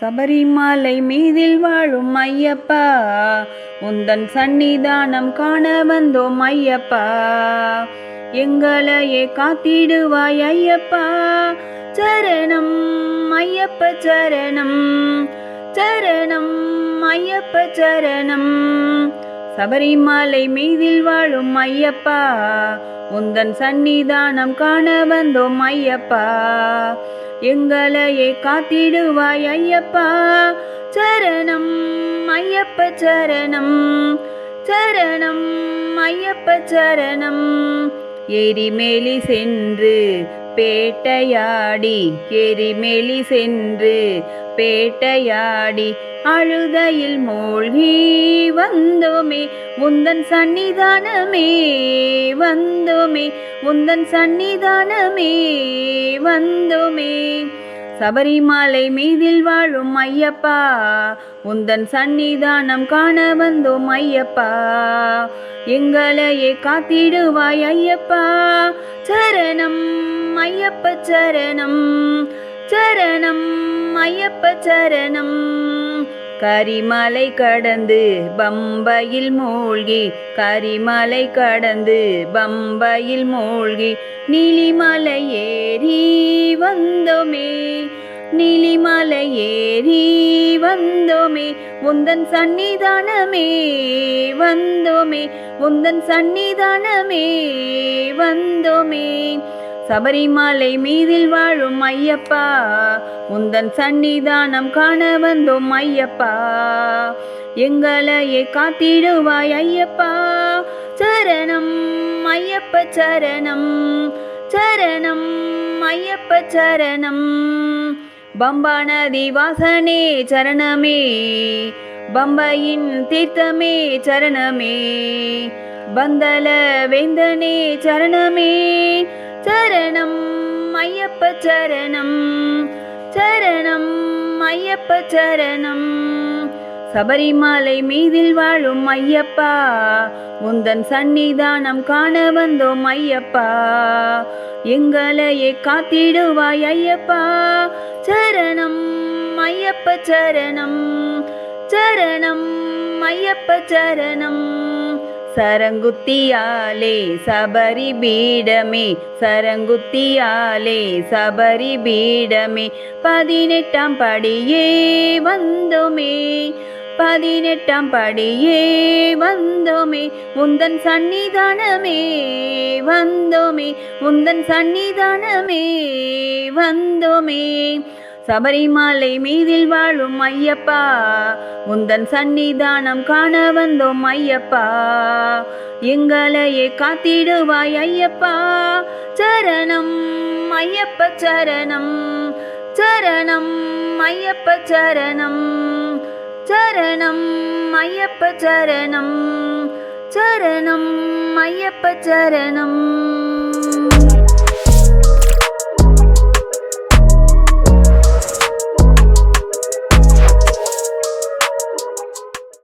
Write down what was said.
சபரிமலை மீதில் வாழும் ஐயப்பா. உந்தன் சந்நிதானம் காண வந்தோம் ஐயப்பா. எங்களையே காத்திடுவாய் ஐயப்பா. சரணம் ஐயப்ப சரணம். சரணம் ஐயப்ப சரணம். சபரிமலை மீதில் வாழும் ஐயப்பா. உந்தன் சந்நிதானம் காண வந்தோம் ஐயப்பா. எங்களையே காத்திடுவாய் ஐயப்பா. சரணம் ஐயப்ப சரணம். சரணம் ஐயப்ப சரணம். எரிமேலி சென்று பேட்டையாடி எரிமேலி சென்று பேட்டையாடி அழுதையில் மூழ்கி வந்தோமே உந்தன் சன்னிதானமே வந்தோமே உந்தன் சன்னிதானமே வந்தோமே. சபரிமலை மீதில் வாழும் ஐயப்பா உந்தன் சன்னிதானம் காண வந்தோம் ஐயப்பா. எங்களையே காத்திடுவாய் ஐயப்பா சரணம் ஐயப்ப சரணம் சரணம் ஐயப்ப சரணம். கரிமலை கடந்து பம்பையில் மூழ்கி கரிமலை கடந்து பம்பையில் மூழ்கி நிலிமலை ஏறி வந்தோமே நிலிமலை ஏறி வந்தோமே உந்தன் சன்னிதானமே வந்தோமே உந்தன் சன்னிதானமே வந்தோமே. சபரிமலை மீதில் வாழும் ஐயப்பா. உந்தன் சந்நிதானம் காண வந்தோம் ஐயப்பா. எங்களையே காத்திடுவாய் ஐயப்பா. சரணம் ஐயப்ப சரணம். சரணம் ஐயப்ப சரணம். பம்பா நதி வாசனே சரணமே. பம்பையின் தீர்த்தமே சரணமே. பந்தல வேந்தனே சரணமே. சரணம் ஐயப்ப சரணம். சரணம் ஐயப்ப சரணம். சபரிமலை மீதில் வாழும் ஐயப்பா. உந்தன் சந்நிதானம் காண வந்தோம் ஐயப்பா. எங்களையே காத்திடுவாய் ஐயப்பா. சரணம் ஐயப்ப சரணம். சரணம் ஐயப்ப சரணம். சரங்குத்தியாலே சபரி பீடமே சரங்குத்தியாலே சபரி பீடமே. பதினெட்டாம் படியே வந்தோமே பதினெட்டாம் படியே வந்தோமே. உந்தன் சன்னிதானமே வந்தோமே உந்தன் சன்னிதானமே வந்தோமே. சபரிமலை மீதில் வாழும் ஐயப்பா. உந்தன் சந்நிதானம் காண வந்தோம் ஐயப்பா. எங்களையே காத்திடுவாய் ஐயப்பா. சரணம் ஐயப்ப சரணம். சரணம் ஐயப்ப சரணம். சரணம் ஐயப்ப சரணம். சரணம் ஐயப்ப சரணம்.